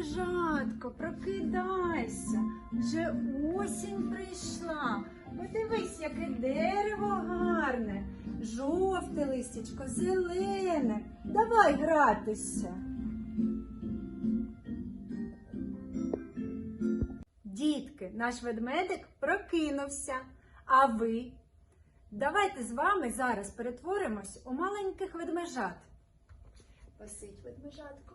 ведмежатко, прокидайся. Вже осінь прийшла. Подивись, яке дерево гарне. Жовте листячко, зелене. Давай гратися. Дітки, наш ведмедик прокинувся. А ви? Давайте з вами зараз перетворимось у маленьких ведмежат. Посидь, ведмежатко.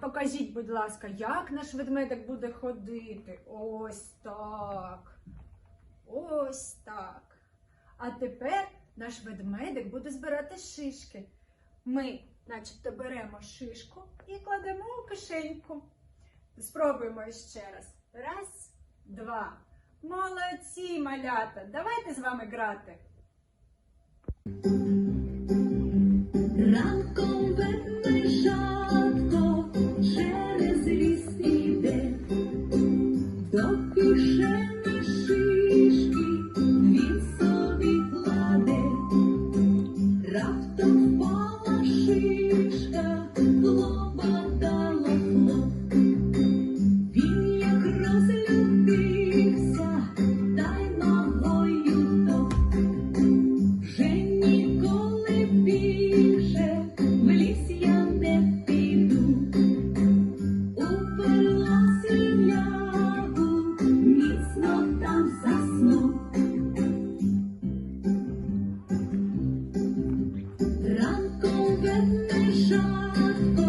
Покажіть, будь ласка, як наш ведмедик буде ходити? Ось так. Ось так. А тепер наш ведмедик буде збирати шишки. Ми, начебто, беремо шишку і кладемо у кишеньку. Спробуємо ще раз. Раз, два. Молодці, малята! Давайте з вами грати. Ранком Don't be shy. then they shot.